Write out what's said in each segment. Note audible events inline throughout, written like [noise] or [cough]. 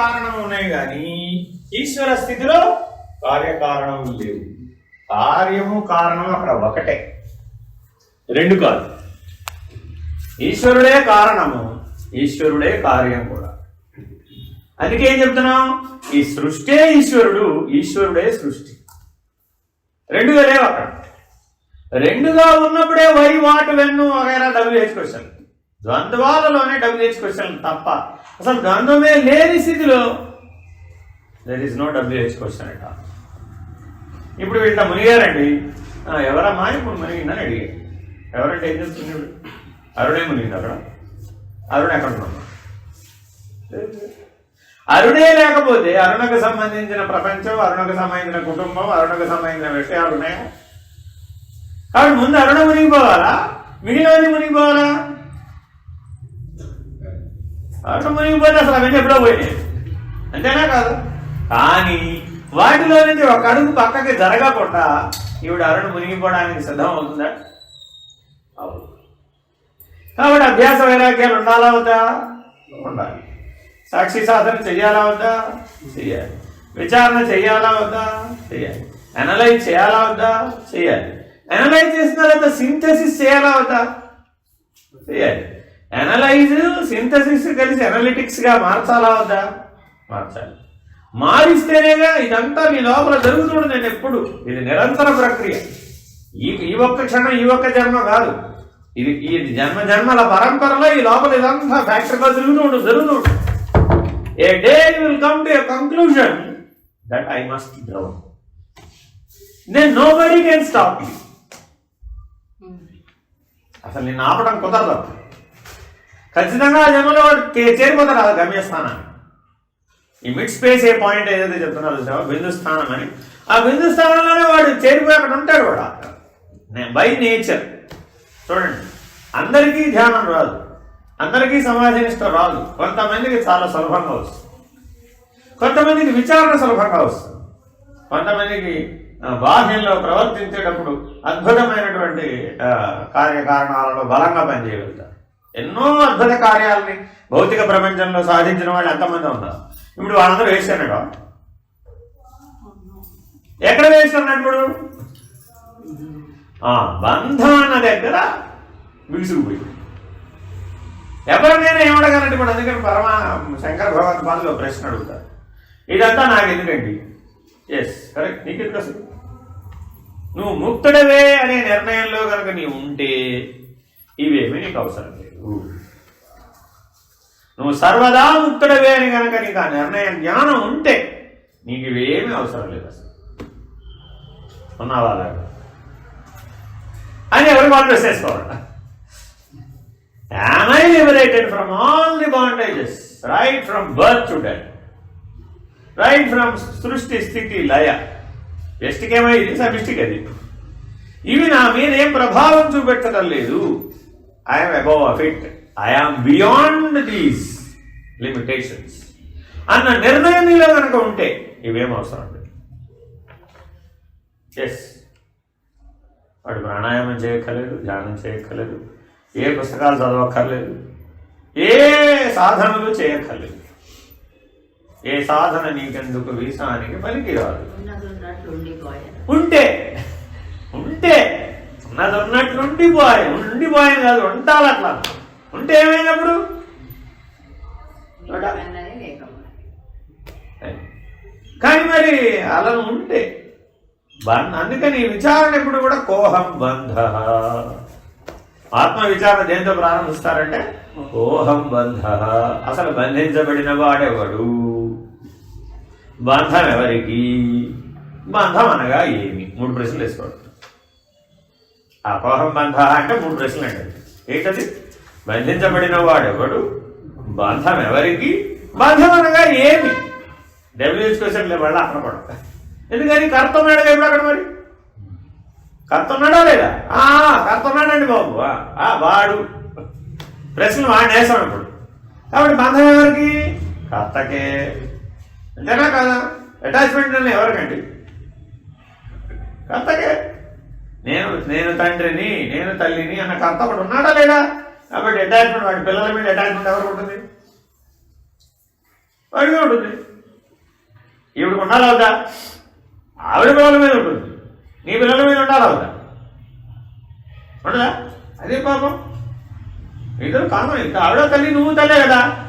కారణం ఉన్నాయి కానీ ఈశ్వర స్థితిలో కార్యకారణం లేవు. కార్యము కారణం అక్కడ ఒకటే. రెండు కాదు. ఈశ్వరుడే కారణము ఈశ్వరుడే కార్యం కూడా. అందుకే ఏం చెప్తున్నాం? ఈ సృష్టే ఈశ్వరుడు ఈశ్వరుడే సృష్టి. రెండుగా లేవు అక్కడ. రెండుగా ఉన్నప్పుడే వై వాట్ వెన్ను వగైరా డబ్ల్యూహెచ్ క్వశ్చన్ ద్వంద్వాలలోనే డబ్ల్యూహెచ్ క్వశ్చన్ తప్ప అసలు గంధమే లేని స్థితిలో there is no WH question అట. ఇప్పుడు వీళ్ళ మునిగారండి. ఆ, ఎవరమ్మా ఇప్పుడు మునిగిందని అడిగాడు ఎవరంటే ఏం చెప్తుంది ఇప్పుడు? అరుణే మునిగింది అక్కడ. అరుణ్ ఎక్కడ ఉన్నాడు? అరుణే లేకపోతే అరుణకు సంబంధించిన ప్రపంచం అరుణకు సంబంధించిన కుటుంబం అరుణకు సంబంధించిన విషయాలు ఉన్నాయా కాబట్టి ముందు అరుణ మునిగిపోవాలా? మిగిలినవన్నీ మునిగిపోవాలా? అరుణ మునిగిపోతే అసలు అవన్నీ ఎప్పుడో పోయినాయి అంతేనా కాదు? కానీ వాటిలో నుంచి ఒక అడుగు పక్కకి జరగకుండా ఈవిడ అరుణ్ మునిగిపోవడానికి సిద్ధం అవుతుందా అవును. కాబట్టి అభ్యాస వైరాగ్యాలు ఉండాలా వద్దా? ఉండాలి. సాక్షి సాధన చెయ్యాలా వద్దా? చెయ్యాలి. విచారణ చెయ్యాలా వద్దా? చెయ్యాలి. అనలైజ్ చేయాలా వద్దా? చేయాలి అనలైజ్ చేసిన తర్వాత సింథసిస్ చేయాలా వద్దా? చేయాలి అనలైజ్ సింథసిస్ కలిసి అనలిటిక్స్గా మార్చాలా వద్దా? మార్చాలి. మారిస్తేనేగా ఇదంతా మీ లోపల జరుగుతుంది నేను ఎప్పుడు. ఇది నిరంతర ప్రక్రియ. ఈ ఈ ఒక్క క్షణం ఈ ఒక్క జన్మ కాదు. ఇది ఈ జన్మ జన్మల పరంపరలో ఈ లోపల ఇదంతా ఫ్యాక్టరీగా తిరుగుతూ ఉంటుంది జరుగుతూ ఉంటుంది a day will come to a conclusion that I must drown then nobody can stop you అసలు నేను ఆపడం కుదరదు. ఖచ్చితంగా ఆ జన్మలో వాడు కే- ఆ గమ్యస్థానాన్ని ఈ మిడ్ స్పేస్ ఏ పాయింట్ ఏదైతే చెప్తున్నారో చూసావా? బిందు స్థానం అని. ఆ బిందు స్థానంలోనే వాడు చేరిపోయి అక్కడ ఉంటాడు కూడా బై నేచర్. చూడండి. అందరికీ ధ్యానం రాదు. అందరికీ సమాధినిష్ట రాదు. కొంతమందికి చాలా సులభంగా వస్తుంది. కొంతమందికి విచారణ సులభంగా వస్తుంది. కొంతమందికి బాహ్యంలో ప్రవర్తించేటప్పుడు అద్భుతమైనటువంటి కార్యకారణాలలో బలంగా పనిచేయగలుగుతారు. ఎన్నో అద్భుత కార్యాలని భౌతిక ప్రపంచంలో సాధించిన వాళ్ళు ఎంతమంది ఉన్నారు? ఇప్పుడు వాళ్ళందరూ వేస్తున్నాడు ఎక్కడ వేస్తున్నాడు ఇప్పుడు? ఆ, బంధం అన్న దగ్గర బిగుసుకుపోయింది ఎవరినైనా ఏమడగలంటే ఇప్పుడు అందుకని పరమ శంకర భగవత్పాదులు ప్రశ్న అడుగుతారు ఇదంతా నాకు ఎందుకండి ఎస్ కరెక్ట్ నీకు ఎందుకు అసలు? నువ్వు ముక్తుడవే అనే నిర్ణయంలో కనుక నీవు ఉంటే ఇవేమీ నీకు అవసరం లేదు. నువ్వు సర్వదా ముక్తుడవే అని కనుక నీకు ఆ నిర్ణయం జ్ఞానం ఉంటే నీకు ఇవేమీ అవసరం లేదు అసలు. ఉన్నావా అలాగా అని ఎవరు వాళ్ళు వేసేసుకోవాలి from all the bondages right the birth to from right to సృష్టి స్థితి లయ. వ్యష్టికేమైంది సమిష్టికి అది ఇవి నా మీద ఏం ప్రభావం చూపెట్టడం లేదు. I'm above of it I am beyond these limitations అన్న నిర్ణయం నీలో కనుక ఉంటే ఇవేం అవసరం లేదు. ఎస్ వాడు ప్రాణాయామం చేయక్కర్లేదు ధ్యానం చేయక్కర్లేదు ఏ పుస్తకాలు చదవక్కర్లేదు ఏ సాధనలు చేయక్కర్లేదు. ఏ సాధన నీకెందుకు వీసానికి ఉన్నట్లు ఉండిపోయాను ఉంటే ఉంటే ఉన్నది ఉన్నట్లు ఉండిపోయి ఉండిపోయాను కాదు ఉండాలి అట్లా. ఉంటే ఏమైనప్పుడు? కానీ మరి అలా ఉంటే అందుకని విచారణ ఎప్పుడు కూడా కోహం బంధ. ఆత్మ విచారణ దేంతో ప్రారంభిస్తారంటే? కోహం బంధ. అసలు బంధించబడిన వాడెవడు? బంధం ఎవరికి? బంధం అనగా ఏమి? మూడు ప్రశ్నలు వేసుకోండి. అపోహం బంధ అంటే మూడు ప్రశ్నలు అండి. ఏంటది? బంధించబడిన వాడెవడు బంధం ఎవరికి బంధం అనగా ఏమి డబ్ల్యూహెచ్ క్వశ్చన్ వాళ్ళ అక్కడ పడ ఎందుకని? కర్త ఉన్నాడు ఎప్పుడు అక్కడ మరి? కర్త ఉన్నాడా లేదా? ఆ, కర్త ఉన్నాడండి బాబు వాడు. ప్రశ్నలు వాడిని వేసాం ఇప్పుడు. కాబట్టి బంధం ఎవరికి కర్తకే. అంతేనా కదా? అటాచ్మెంట్ ఎవరికండి? కర్తకే. నేను నేను తండ్రిని నేను తల్లిని అన్న కర్త ఒకటి ఉన్నాడా లేదా కాబట్టి అటాచ్మెంట్ వాడి పిల్లల మీద అటాచ్మెంట్ ఎవరికి ఉంటుంది? వాడిగా ఉంటుంది. ఈవిడికి ఉండాలి అవుతా ఆవిడ పిల్లల మీద ఉంటుంది. నీ పిల్లల మీద ఉండాలి అవుతా ఉండదా? అదే పాపం. ఇద్దరు కామం ఇంత ఆవిడ తల్లి నువ్వు తల్లే కదా.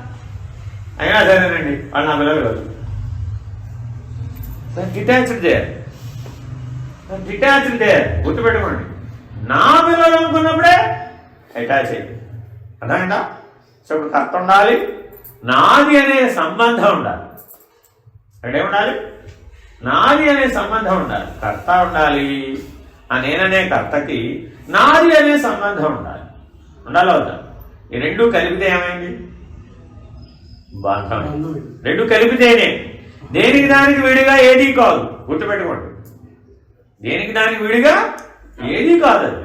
అయినా సరేనండి వాళ్ళు నా పిల్లలు కాదు. డిటాచ్డ్ చేయాలి. డిటాచ్డ్ దే గుర్తుపెట్టుకోండి. నా పిల్లలు అనుకున్నప్పుడే అటాచ్ అయ్యి. అర్థమైందా? సో ఇప్పుడు కర్త ఉండాలి నాది అనే సంబంధం ఉండాలి. అంటే ఉండాలి నాది అనే సంబంధం ఉండాలి. కర్త ఉండాలి. ఆ నేననే కర్తకి నాది అనే సంబంధం ఉండాలి. ఉండాలి అవుతా ఈ రెండు కలిపితే ఏమైంది? బంధం రెండు కలిపితేనే. దేనికి దానికి విడిగా ఏది కాదు. గుర్తుపెట్టుకోండి. దేనికి దానికి విడిగా? ఏది కాదు అది.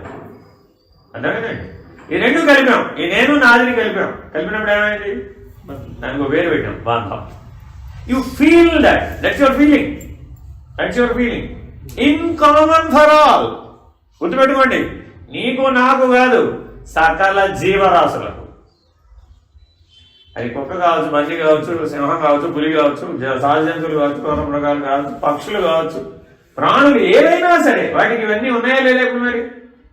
అర్థమైందండి? ఈ రెండు కలిపాం ఈ నేను నాదిని కలిపాం కలిపినప్పుడు ఏమైంది? దానికి ఒక పెట్టాం. బంధం you feel that that's your feeling that's your feeling in common for all గుర్తుపెట్టుకోండి. నీకు నాకు కాదు. సకల జీవరాశులకు. అది కుక్క కావచ్చు మనిషి కావచ్చు సింహం కావచ్చు పులి కావచ్చు జ- సహజ జంతువులు కావచ్చు క్రూర మృగాలు కావచ్చు పక్షులు కావచ్చు. ప్రాణులు ఏవైనా సరే వాటికి ఇవన్నీ ఉన్నాయా లేదా ఇప్పుడు మరి?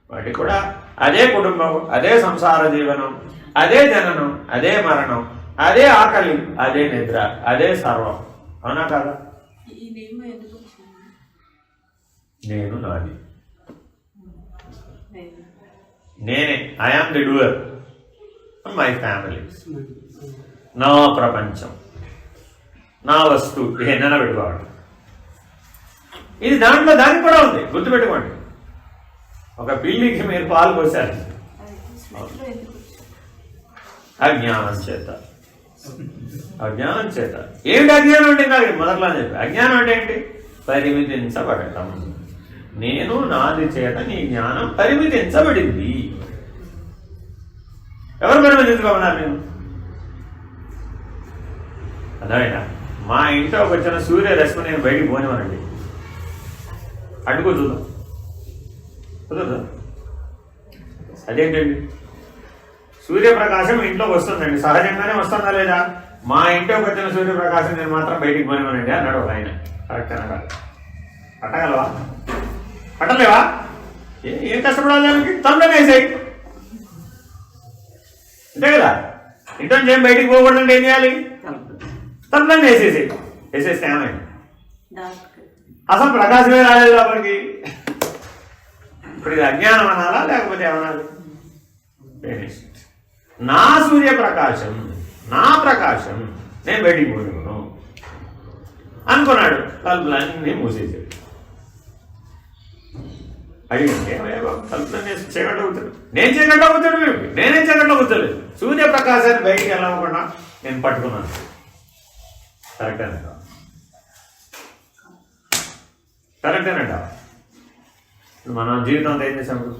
వాటికి కూడా అదే కుటుంబం అదే సంసార జీవనం అదే జననం అదే మరణం అదే ఆకలి అదే నిద్ర అదే సర్వం. అవునా కదా? నేను నాది. నేను. I am the doer my family నా ప్రపంచం. నా వస్తువు ఏదైనా పెట్టుకోవాలి ఇది దాంట్లో దానికి కూడా ఉంది. గుర్తుపెట్టుకోండి. ఒక పిల్లికి మీరు పాలు పోసారు. అజ్ఞానం చేత. అజ్ఞానం చేత. ఏమిటి అజ్ఞానం అంటే నాకు మొదట్లో చెప్పి. అజ్ఞానం అంటే ఏంటి? పరిమితించబడటం నేను నాది చేత నీ జ్ఞానం పరిమితించబడింది ఎవరు పరిమితించుకోమన్నారు నేను అర్థమైనా మా ఇంట్లోకి వచ్చిన సూర్యరశ్మి నేను బయటికి పోనివ్వనండి. అడ్డుకో చూద్దాం. కుదరదు అదేంటండి? సూర్యప్రకాశం ఇంట్లోకి వస్తుందండి. సహజంగానే వస్తుందా లేదా? మా ఇంట్లోకి వచ్చిన సూర్యప్రకాశం నేను మాత్రం బయటికి పోనివ్వనండి అన్నాడు ఒక ఆయన. కరెక్ట్ అన్నాడు. పట్టగలవా? పట్టలేవా? ఏ- కష్టపడాలి దానికి? తొందరగా వేసేయి. అంతే కదా? ఇంట్లో ఏం బయటికి పోకూడదంటే ఏం చేయాలి? తొందరగా వేసేసేయి. వేసేస్తే ఏమైంది? అసలు ప్రకాశమే రాలేదు లోపలికి. ఇప్పుడు ఇది అజ్ఞానం అనాలా లేకపోతే ఏమనాలి? నా సూర్యప్రకాశం నా ప్రకాశం నేను బయటికి పోయినాను అనుకున్నాడు. తలుపులన్నీ మూసేసాడు అడిగింది తలుపులన్నీ చీకట్లో కూర్చోడు నేను చీకట్లో కూర్చోడు మేము నేనే చీకట్లో కూర్చోలేదు. సూర్యప్రకాశాన్ని బయటికి వెళ్ళకుండా నేను పట్టుకున్నాను. కరెక్ట్ అనుకో కరెక్టేనంట ఇప్పుడు మన జీవితం అంతా ఏం చేసాము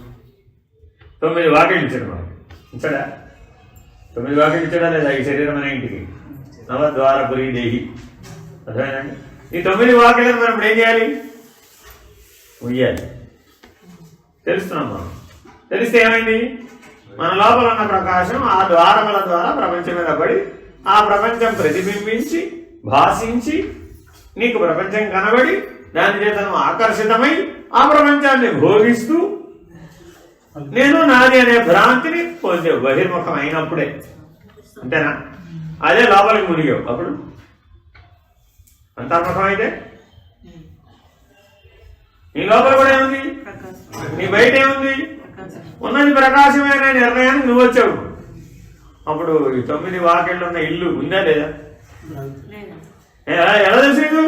తొమ్మిది వాకిలు ఇచ్చాడు మనకి ఇచ్చాడా? తొమ్మిది వాకిలు ఇచ్చాడా లేదా? ఈ శరీరం అనే ఇంటికి. నవద్వార పురి దేహి. అర్థమైందండి? ఈ తొమ్మిది వాకిలను మనం ఇప్పుడు ఏం చేయాలి? ఉయ్యాలి. తెలుస్తున్నాం మనం. తెలిస్తే ఏమైంది? మన లోపల ఉన్న ప్రకాశం ఆ ద్వారముల ద్వారా ప్రపంచం మీద పడి ఆ ప్రపంచం ప్రతిబింబించి భాషించి నీకు ప్రపంచం కనబడి దాని చేత నువ్వు ఆకర్షితమై ఆ ప్రపంచాన్ని భోగిస్తూ నేను నాది అనే భ్రాంతిని పొందే బహిర్ముఖం అయినప్పుడే అంతేనా? అదే లోపలికి మునిగావు. అప్పుడు? అంతర్ముఖం అయితే నీ లోపల కూడా ఏముంది? నీ బయట ఏముంది? ఉన్నది ప్రకాశమే అనే నిర్ణయానికి నువ్వు వచ్చావు. అప్పుడు ఈ తొమ్మిది వాకిళ్ళు ఉన్న ఇల్లు ఉందా లేదా? ఎలా తెలుసు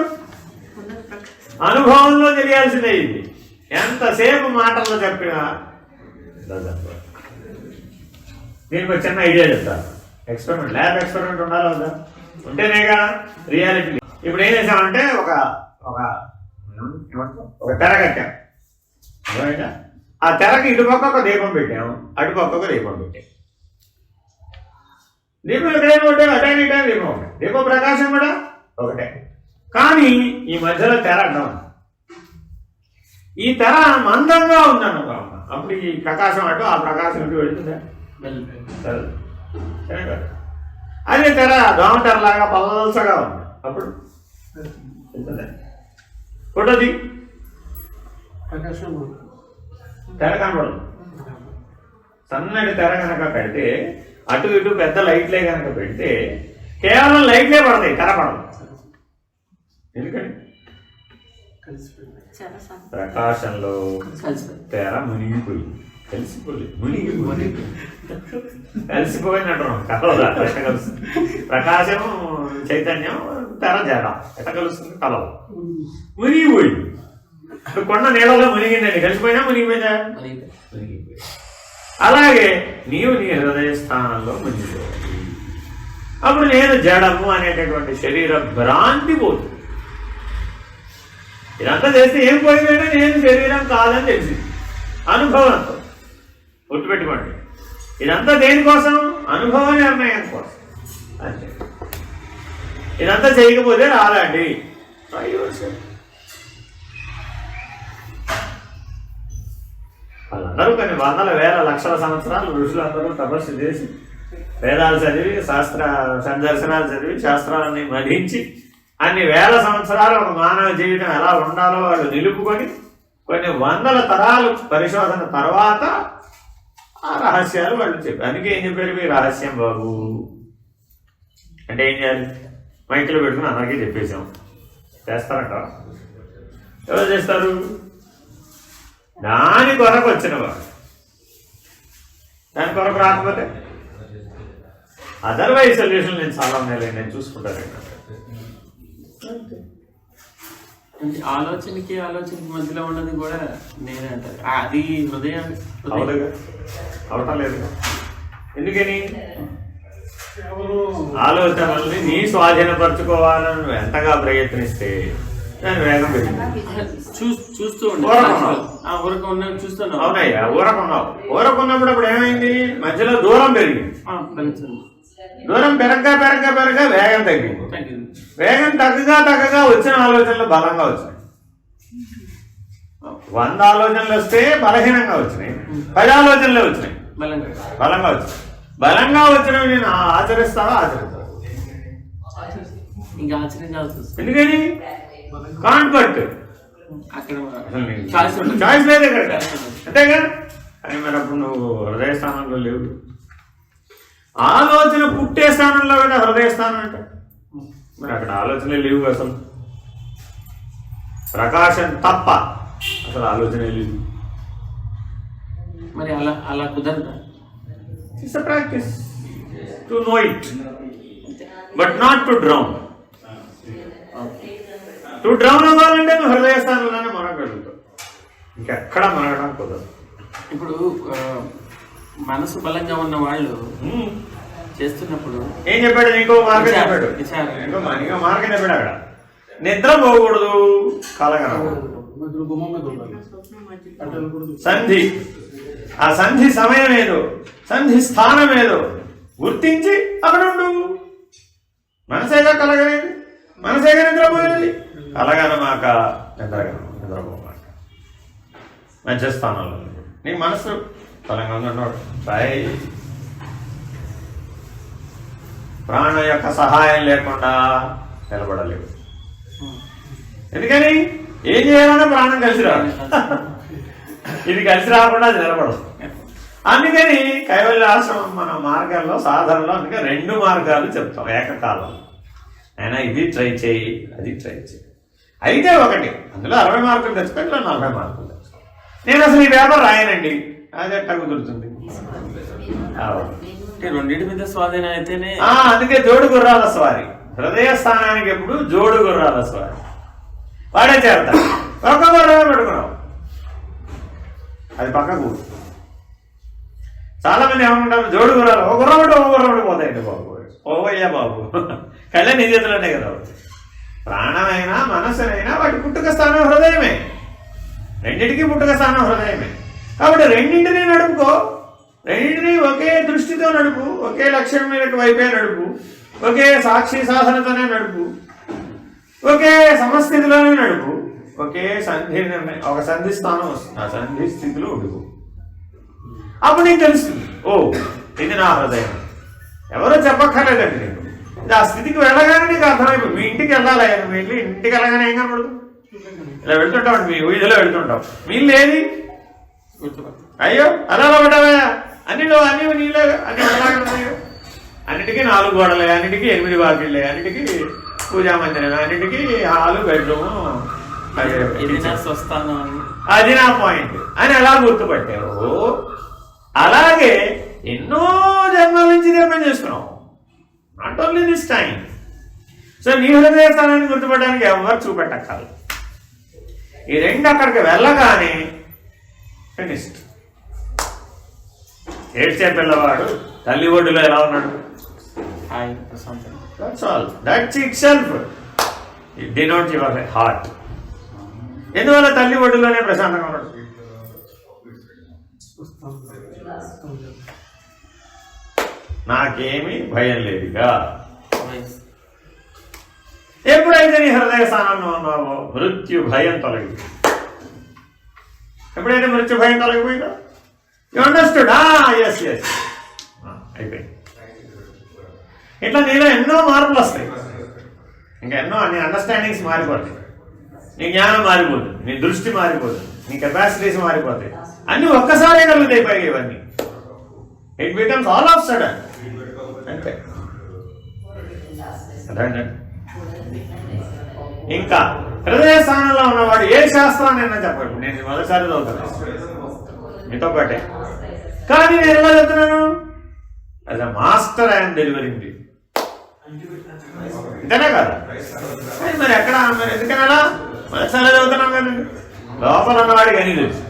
అనుభవంలో తెలియాల్సిందే ఇది. ఎంతసేపు మాటల్లో చెప్పినా దీనికి ఒక చిన్న ఐడియా చెప్తా ఎక్స్పెరిమెంట్ ల్యాబ్ ఎక్స్పెరిమెంట్ ఉండాలి వద్దా? ఉంటేనేగా రియాలిటీ ఇప్పుడు ఏం చేసామంటే ఒక ఒక ఒక తెర కట్టాం. ఆ తెరకి ఇటుపక్క ఒక దీపం పెట్టాము అటుపక్క ఒక దీపం పెట్టాం. దీపం ఎక్కడైనా ఒకటే అటైన ఇటైన దీపం ఒకటే దీపం ప్రకాశం కూడా ఒకటే. కానీ ఈ మధ్యలో తెర అడ్డం ఉంది. ఈ తెర మందంగా ఉందన్న అప్పుడు ఈ ప్రకాశం అటు ఆ ప్రకాశం ఇటు వెళుతుందా? అదే తెర దోమ లాగా పల్లసగా ఉంది. అప్పుడు? ఫోటోది ప్రకాశం తెర కనబడదు. సన్నటి తెర కనుక పెడితే అటు ఇటు పెద్ద లైట్లే కనుక పెడితే కేవలం లైట్లే పడతాయి తెర పడదు ప్రకాశంలో కలిసిపోయి తెర మునిగిపోయింది. కలిసిపోలేదు. మునిగిపోయింది. కలిసిపోయింది అంటున్నాం కలవదా? ఎట్ట కలుస్తుంది? ప్రకాశం చైతన్యం తెర జడ. ఎట్ట కలుస్తుంది? కలవ. మునిగిపోయింది. ఇప్పుడు కొండ నీళ్ళలో మునిగిందండి. కలిసిపోయినా మునిగిపోయిందా? మరి మునిగిపోయింది. అలాగే నీవు నీ హృదయ స్థానంలో మునిగిపోవాలి అప్పుడు నేను జడము అనేటటువంటి శరీర భ్రాంతి పోతుంది. ఇదంతా చేస్తే ఏం పోయిందంటే నేను శరీరం కాదని తెలిసింది అనుభవంతో. గుర్తుపెట్టుకోండి. ఇదంతా దేనికోసం? అనుభవ నిర్ణయం కోసం. అంతే. ఇదంతా చేయకపోతే రాలండి వాళ్ళందరూ కొన్ని వందల వేల లక్షల సంవత్సరాలు ఋషులందరూ తపస్సు చేసి వేదాలు చదివి శాస్త్ర సందర్శనాలు చదివి శాస్త్రాలని మధించి అన్ని వేల సంవత్సరాలు ఒక మానవ జీవితం ఎలా ఉండాలో వాళ్ళు నిలుపుకొని కొన్ని వందల తరాలు పరిశోధన తర్వాత ఆ రహస్యాలు వాళ్ళు చెప్పారు. అందుకే ఏం చెప్పారు మీ రహస్యం బాబు? అంటే ఏం చేయాలి? మైకులో పెట్టుకుని అందరికీ చెప్పేశాం. చేస్తారంట ఎవరు చేస్తారు? దాని కొరకు వచ్చిన వాడు. దాని కొరకు రాకపోతే? అదర్వైజ్ సొల్యూషన్ నేను చాలా ఉన్నాయి నేను చూసుకుంటాను. అంటే ఆలోచనకి ఆలోచనకి మధ్యలో ఉన్నది కూడా నేనే అంటారు. అది హృదయం హృదయం అవునుగా అవటం లేదుగా ఎందుకని? ఎవరు ఆలోచనల్ని నీ స్వాధీనపరచుకోవాలని నువ్వు ఎంతగా ప్రయత్నిస్తే దాని వేగం పెరిగింది. చూస్తూ ఊరక ఉన్న చూస్తున్నావు. అవునయ్యా ఊరకున్నావు ఊరకున్నప్పుడు అప్పుడు ఏమైంది? మధ్యలో దూరం పెరిగింది. దూరం పెరగ్గా పెరగ్గా పెరగ్గా వేగం తగ్గింది. వేగం తగ్గగా తగ్గగా వచ్చిన ఆలోచనలు బలంగా వచ్చినాయి. వంద ఆలోచనలు వస్తే బలహీనంగా వచ్చినాయి. పది ఆలోచనలే వచ్చినాయి. బలంగా వచ్చినాయి. బలంగా వచ్చినవి నేను ఆచరిస్తావా ఆచరిస్తావా? ఎందుకని? కాన్ఫర్ట్ చాయిస్ లేదు ఇక్కడ అంతేగా? కానీ మరి అప్పుడు నువ్వు హృదయ స్థానంలో లేవు. ఆలోచన పుట్టే స్థానంలో కూడా హృదయ స్థానం అంటే? మరి అక్కడ ఆలోచనలే లేవు అసలు. ప్రకాశం తప్ప అసలు ఆలోచనే లేవు మరి అలా అలా కుదరదా? It's practice to know it but not to drown to drown అవ్వాలంటే నువ్వు హృదయ స్థానంలోనే మనగలుగుతావు ఇంకెక్కడ మనగడం కుదరదు. ఇప్పుడు మనసు బలంగా ఉన్న వాళ్ళు. చేస్తున్నప్పుడు ఏం చెప్పాడు ఇంకో మార్గం చెప్పాడు. ఇంకో మార్గం చెప్పాడు అక్కడ. నిద్ర పోకూడదు కలగనకూడదు సంధి. ఆ సంధి సమయం ఏదో? సంధి స్థానం ఏదో? గుర్తించి అక్కడ ఉండు. మనసేగా కలగనేది? మనసేగా నిద్రపోయేది? కలగనమాక నిద్రగన నిద్రపోమాక. మధ్య స్థానంలో ఉండు. నీ మనసు బలంగా ఉన్నాడు బాయ్ ప్రాణం యొక్క సహాయం లేకుండా నిలబడలేవు ఎందుకని? ఏం చేయాలన్నా ప్రాణం కలిసి రాదు ఇది కలిసి రాకుండా అది నిలబడదు. అందుకని కైవల్యాశ్రమం మన మార్గాల్లో సాధనలో అందుకే రెండు మార్గాలు చెప్తాం. ఏకకాలం. అయినా ఇది ట్రై చేయి అది ట్రై చేయి. అయితే ఒకటి అందులో అరవై మార్కులు తెచ్చుకో నలభై మార్కులు తెచ్చుకో. నేను అసలు ఈ పేపర్ రాయనండి. అది ఎట్టా కుదురుతుంది. అంటే రెండింటి మీద స్వాధీనం అయితేనే ఆ, అందుకే జోడు గుర్రాల స్వారి. హృదయ స్థానానికి ఎప్పుడు జోడు గుర్రాల స్వారి. వాడే చేరతాడు ఒక గుర్రమే పెట్టుకున్నావు అది పక్కకు చాలా మంది ఏమనుకుంటారు జోడు గుర్రాలు ఒక గుర్రం ఉంటే ఒక గుర్రం పోతాయండి బాబు. ఓవయ్యా బాబు. కళ్ళ నీ చేతిలోనే కదా. ప్రాణమైనా మనస్సునైనా వాటి పుట్టుక స్థానం హృదయమే. రెండింటికి పుట్టుక స్థానం హృదయమే. కాబట్టి రెండింటిని నడుపుకో. రెండింటిని ఒకే దృష్టితో నడుపు ఒకే లక్ష్యం మీద వైపే నడుపు ఒకే సాక్షి సాధనతోనే నడుపు ఒకే సమస్థితిలోనే నడుపు ఒకే సంధి నిర్ణయం ఒక సంధి స్థానం వస్తుంది. ఆ సంధి స్థితిలో ఉండుకో. అప్పుడు నీకు తెలుస్తుంది ఓ ఇది నా హృదయం. ఎవరో చెప్పక్కర్లేదండి నేను ఇది ఆ స్థితికి వెళ్ళగానే నీకు అర్థమైపోయి మీ ఇంటికి వెళ్ళాలి? మీ ఇంటికి వెళ్ళగానే ఏం కనపడదు? ఇలా వెళ్తుంటాం మీ వీధిలో వెళ్తుంటాం. మీ ఇల్లు ఏది? అయ్యో అలా ఉంటావా అన్నిలో అన్ని నీళ్ళే అన్ని అలాగే అన్నిటికీ నాలుగు గోడలే అన్నిటికీ ఎనిమిది వాకిళ్ళే అన్నిటికీ పూజా మందిరం అన్నిటికీ హాలు బెడ్రూమ్ అది నా పాయింట్ అని ఎలా గుర్తుపట్టావు. అలాగే ఎన్నో జన్మల నుంచి ఇదే పని చేస్తున్నావు. Not only this time so నీ హృదయ స్థానాన్ని గుర్తుపట్టడానికి ఎవరు చూపెట్టక్కర్లేదు. ఈ రెండు అక్కడికి వెళ్ళగానే ఫినిష్డ్ ఏడ్చే పిల్లవాడు తల్లి ఒడ్డులో ఎలా ఉన్నాడు? Hi that's all that's it self it denote your heart ఎందువల్ల తల్లి ఒడ్డులోనే ప్రశాంతంగా ఉన్నాడు? నాకేమీ భయం లేదుగా. ఎప్పుడైతే నీ హృదయ స్థానంలో ఉన్నావో మృత్యు భయం తొలగి ఎప్పుడైతే మృత్యు భయం తొలగిపోయిందో యు అండర్స్టూడ్ ఎస్ ఎస్ అయిపోయింది. ఇట్లా నీలో ఎన్నో మార్పులు వస్తాయి. ఇంకా ఎన్నో నీ అండర్స్టాండింగ్స్ మారిపోతాయి. నీ జ్ఞానం మారిపోతుంది. నీ దృష్టి మారిపోతుంది. నీ కెపాసిటీస్ మారిపోతాయి. అన్నీ ఒక్కసారే కలుగుతాయి పైగా ఇవన్నీ. It becomes all of sudden అంతే. అర్థమైందా? ఇంకా హృదయ స్థానంలో ఉన్నవాడు ఏ శాస్త్రాన్ని అయినా చెప్పండి నేను మొదటిసారి చదువుతాను. మీతో పాటే. కానీ నేను ఎలా చెప్తున్నాను as a master I'm delivering ఇంతనే కదా? మరి ఎక్కడ? మరి ఎందుకని మొదటిసారి చదువుతున్నాం కదండి లోపల ఉన్నవాడికి అని తెలుసు.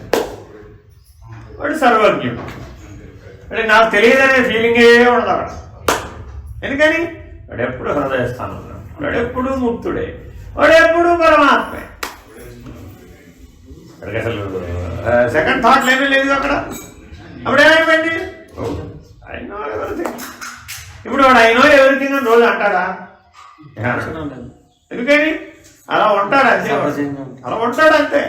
వాడు సర్వజ్ఞుడు. అంటే నాకు తెలియదనే ఫీలింగే ఉండదు అక్కడ. ఎందుకని? వాడు ఎప్పుడు హృదయ స్థానం వాడు ఎప్పుడు ముక్తుడే. వాడు ఎప్పుడు పరమాత్మే. వాడికి అసలు సెకండ్ థాట్ ఏమీ లేదు అక్కడ. అప్పుడు ఏమైపోయింది? ఐ నో ఎవరిథింగ్ ఇప్పుడు వాడు ఐ నో ఎవరిథింగ్ అని రోజు అంటాడా? ఎందుకని? అలా ఉంటాడు అంతే. అలా ఉంటాడు అంతే.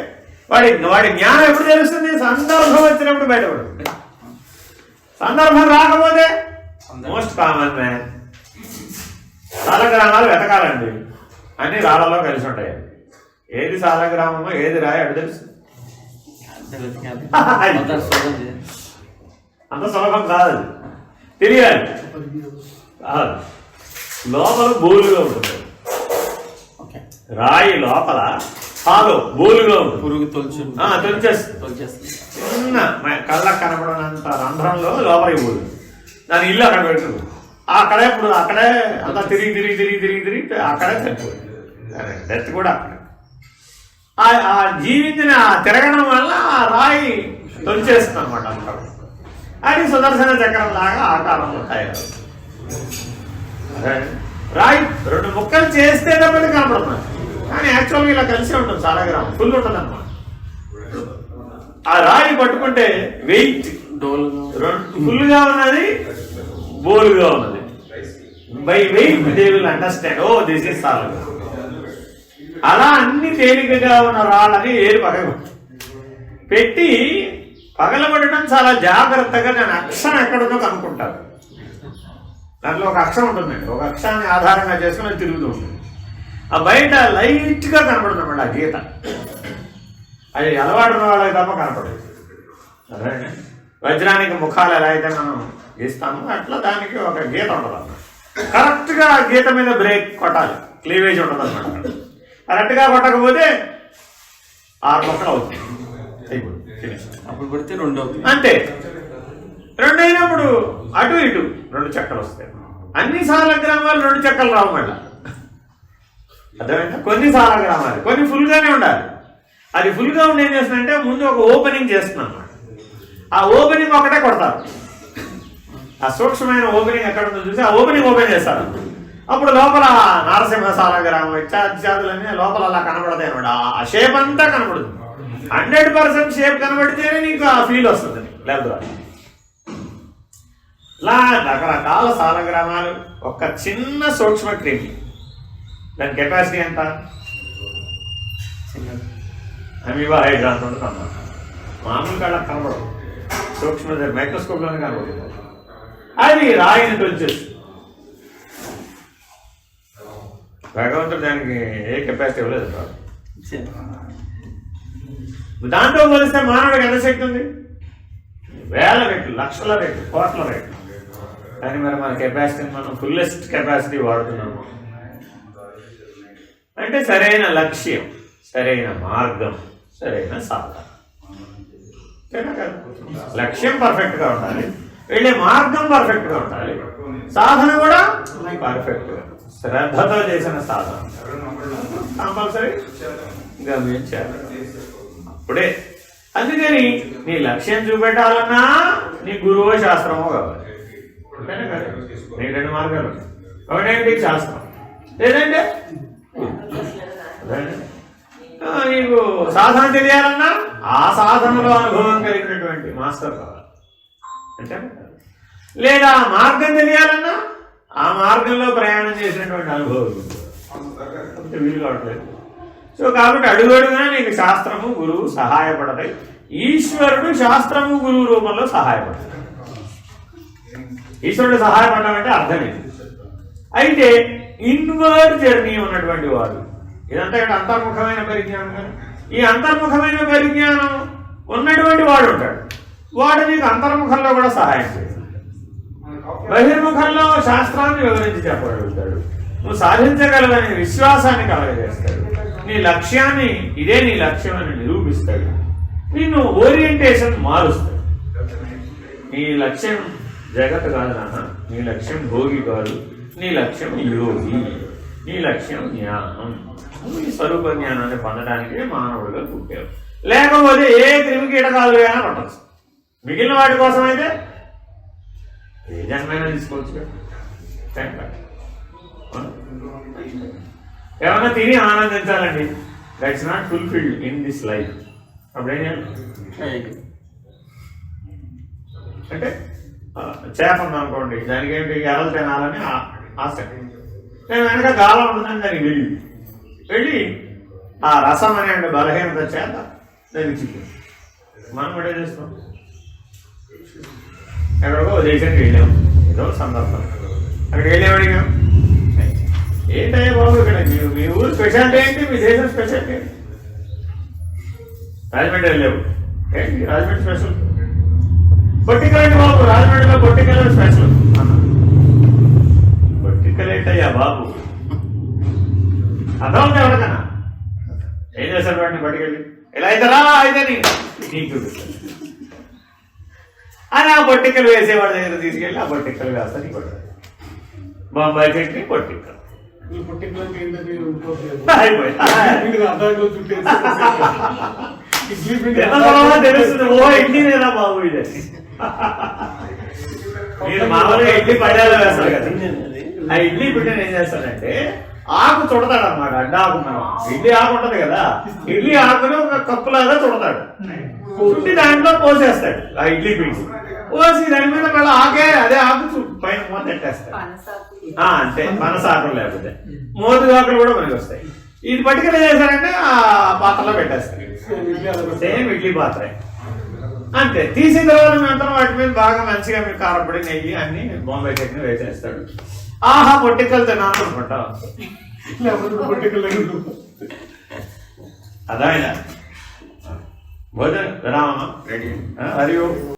వాడి వాడి జ్ఞానం ఎప్పుడు తెలుస్తుంది? సందర్భం వచ్చినప్పుడు బయటపడు. సందర్భం రాకపోతే మోస్ట్ కామన్ మ్యాన్ సాలగ్రామాలు వెతకాలండి. అన్ని రాళ్ళలో కలిసి ఉంటాయి. ఏది సాలగ్రామమో ఏది రాయి అడు తెలుసు. అంత సులభం కాదు అది. తెలియాలి. కాదు. లోపల బోలుగా ఉంటుంది. ఓకే. రాయి లోపల హాలో బోలుగా ఉంటుంది. పురుగు తొలిచి ఆ, తొలిచేస్తుంది. తొలిచేస్తుంది. చిన్న కళ్ళకు కనపడనంత రంధ్రంలో లోపలికి పోదు దాని ఇల్లు అక్కడ పెట్టదు అక్కడే ఇప్పుడు అక్కడే అంతా తిరిగి తిరిగి తిరిగి తిరిగి తిరిగి అక్కడే చనిపోయింది డెత్ కూడా అక్కడే ఆ జీవించిన ఆ తిరగడం వల్ల ఆ రాయి తొలిచేస్తుంది అనమాట అంతా. అది సుదర్శన చక్రం లాగా ఆకారంలో తయారవుతుంది. రాయి రెండు ముక్కలు చేస్తే తప్పది కనపడుతుంది. కానీ యాక్చువల్గా ఇలా కలిసి ఉంటుంది చాలా గ్రామం ఫుల్ ఉంటుంది అనమాట ఆ రాయి పట్టుకుంటే వెయిట్ రెండు ఫుల్గా ఉన్నది బోల్గా ఉన్నది. By wait they will understand oh this is సాలగా అలా అన్ని తేలికగా ఉన్న రాళ్ళని ఏది పగల పెట్టి పగలబడటం చాలా జాగ్రత్తగా నేను అక్షరం ఎక్కడుందో కనుక్కుంటాను. దాంట్లో ఒక అక్షరం ఉంటుందండి ఒక అక్షరాన్ని ఆధారంగా చేసుకుని అది తిరుగుతూ ఉంటుంది. ఆ బయట లైట్గా కనపడుతుంది అన్నమాట ఆ గీత. అది అలవాటు వాళ్ళకి తప్ప కనపడదు. అదే వజ్రానికి ముఖాలు ఎలా అయితే మనం గీస్తామో అట్లా దానికి ఒక గీత ఉంటుంది అన్నమాట కరెక్ట్గా ఆ గీత మీద బ్రేక్ కొట్టాలి. క్లీవేజ్ ఉంటుంది అనమాట కరెక్ట్గా కొట్టకపోతే ఆరు మొక్కలు అవుతుంది. అప్పుడు పడితే రెండు అవుతుంది. అంతే. రెండు అయినప్పుడు అటు ఇటు రెండు చెక్కలు వస్తాయి. అన్ని సాల గ్రామాలు రెండు చెక్కలు రావు మళ్ళా. అర్థమైందా? కొన్ని సాల గ్రామాలు కొన్ని full గానే ఉండాలి. అది full గా ఉండి ఏం చేస్తుందంటే ముందు ఒక ఓపెనింగ్ చేస్తున్నాం అన్నమాట ఆ ఓపెనింగ్ ఒకటే కొడతారు. ఆ సూక్ష్మమైన ఓపెనింగ్ ఎక్కడ ఉందో చూసి ఆ ఓపెనింగ్ ఓపెన్ చేస్తారు. అప్పుడు లోపల నారసింహ సాల గ్రామం లోపల అలా కనబడతాయి అనమాట ఆ షేప్ అంతా కనబడుతుంది హండ్రెడ్ పర్సెంట్ షేప్ కనబడితేనే నీకు ఆ ఫీల్ వస్తుంది. లేదు ఇలా రకరకాల సాలగ్రామాలు ఒక చిన్న సూక్ష్మ క్రిమి. దాని కెపాసిటీ ఎంత? అమీబా హైడ్రాన్ అన్నమాట మామూలు కళ్ళ కనబడదు సూక్ష్మ మైక్రోస్కోప్లోనే కనబడుతుంది అది రాయిని తొలిచేస్తుంది. భగవంతుడు దానికి ఏ కెపాసిటీ ఇవ్వలేదు. దాంతో పోలిస్తే మానవుడికి ఎంత శక్తి ఉంది? వేల రెట్లు లక్షల రెట్లు కోట్ల రెట్లు. కానీ మరి మన కెపాసిటీని మనం ఫుల్లెస్ట్ కెపాసిటీ వాడుతున్నాము అంటే సరైన లక్ష్యం సరైన మార్గం సరైన సాధన? లక్ష్యం పర్ఫెక్ట్గా ఉండాలి. వెళ్ళే మార్గం పర్ఫెక్ట్గా ఉండాలి. సాధన కూడా పర్ఫెక్ట్గా శ్రద్ధతో చేసిన సాధన. కంపల్సరీ? గమనించాలి అప్పుడే. అందుకని నీ లక్ష్యం చూపెట్టాలన్నా నీ గురువు శాస్త్రమో కావాలి. అంతేనా రెండు మార్గాలు ఒకటేంటి? శాస్త్రం. లేదంటే నీకు సాధన తెలియాలన్నా ఆ సాధనలో అనుభవం కలిగినటువంటి మాస్టర్ కావాలి. అంటే? లేదా మార్గం తెలియాలన్నా ఆ మార్గంలో ప్రయాణం చేసినటువంటి అనుభవం. వీలు కావట్లేదు. సో కాబట్టి అడుగడుగునా నీకు శాస్త్రము గురువు సహాయపడతాయి. ఈశ్వరుడు శాస్త్రము గురువు రూపంలో సహాయపడతాడు ఈశ్వరుడు సహాయపడడం అంటే అర్థమేది అయితే ఇన్వర్డ్ జర్నీ ఉన్నటువంటి వాడు. ఇదంతా ఇక్కడ అంతర్ముఖమైన పరిజ్ఞానం కానీ ఈ అంతర్ముఖమైన పరిజ్ఞానం ఉన్నటువంటి వాడు ఉంటాడు. వాడు నీకు అంతర్ముఖంలో కూడా సహాయం బహిర్ముఖంలో శాస్త్రాన్ని వివరించి చెప్పగలుగుతాడు నువ్వు సాధించగలవని విశ్వాసాన్ని కలగజేస్తాడు. నీ లక్ష్యాన్ని ఇదే నీ లక్ష్యం అని నిరూపిస్తాడు. నిన్ను ఓరియంటేషన్ మారుస్తాడు. నీ లక్ష్యం జగత్ కాదు నాన్న. నీ లక్ష్యం భోగి కాదు. నీ లక్ష్యం యోగి. నీ లక్ష్యం జ్ఞానం. నీ స్వరూప జ్ఞానాన్ని పొందడానికి మానవుడిగా పుట్టావు. లేకపోతే ఏ క్రిమి కీటకాలు అయినా పట్టచ్చు మిగిలిన వాటి కోసం అయితే ఏ జన్మైనా తీసుకోవచ్చు? ఏమన్నా తిని ఆనందించాలండి that's not fulfilled in this life అప్పుడు చేయాలి. అంటే చేప ఉందనుకోండి దానికి ఏంటి? ఎరలు తినాలని ఆశ. నేను వెనక గాలం ఉంటుందని దానికి వెళ్ళి. వెళ్ళి ఆ రసం అనే బలహీనత చేత దానికి చిక్కు మనం కూడా ఏం చేస్తాం? ఎక్కడికో ఓ దేశానికి వెళ్ళాం. ఏదో సందర్భం. అక్కడికి వెళ్ళి అడిగాం ఏంటయ్యా బాబు ఇక్కడ? మీ మీ ఊరు స్పెషాలిటీ ఏంటి? మీ దేశం స్పెషాలిటీ ఏంటి? రాజమండ్రి వెళ్ళావు ఏంటి? రాజమండ్రి స్పెషల్ పొట్టికలేంటి బాబు. రాజమండ్రిలో పొట్టికలు స్పెషల్ పొట్టికలేంటయ్యా బాబు? అర్థం ఎవరికన్నా ఏం చేశారు వాడిని పట్టుకెళ్ళి ఇలా అయితే రా అయితే నీకు చూపిస్తాను అని ఆ పొట్టికలు వేసేవాడి దగ్గర తీసుకెళ్ళి ఆ పొట్టికలు వేస్తా నీకు కొడతాడు బొంబాయి [laughs] ఎంత బాగా తెలుస్తుంది. ఓ ఇడ్లీ లేదా బాబు ఇది. మీరు మామూలుగా ఇడ్లీ పడేలా వేస్తారు కదా. ఆ ఇడ్లీ పిండిని ఏం చేస్తాడంటే ఆకు చుడతాడు అనమాట అడ్డ ఆకు మనం. ఇడ్లీ ఆకు ఉంటది కదా. ఇడ్లీ ఆకుని ఒక కప్పులాగా చుడతాడు. చుట్టి దాంట్లో పోసేస్తాడు. ఆ ఇడ్లీ పిండి పోసి దాని మీద మళ్ళీ ఆకే అదే ఆకు పైన మూత పెట్టేస్తాడు అంతే మనసాకులు లేకపోతే. మోతి ఆకులు కూడా మనకి వస్తాయి ఇది పట్టుకుని చేశారంటే ఆ పాత్రలో పెట్టేస్తారు ఇడ్లీ అలా పెడతారు. సేమ్ ఇడ్లీ పాత్ర. అంతే తీసిన తర్వాత మేము వాటి మీద బాగా మంచిగా మీరు కారపొడి నెయ్యి అన్ని బొంబాయి చట్నీ వేసేస్తాడు. ఆహా పొట్టికలు తినాలి అనుకుంటా లేకపోతే పర్టికులర్ भजन राम हरि ओम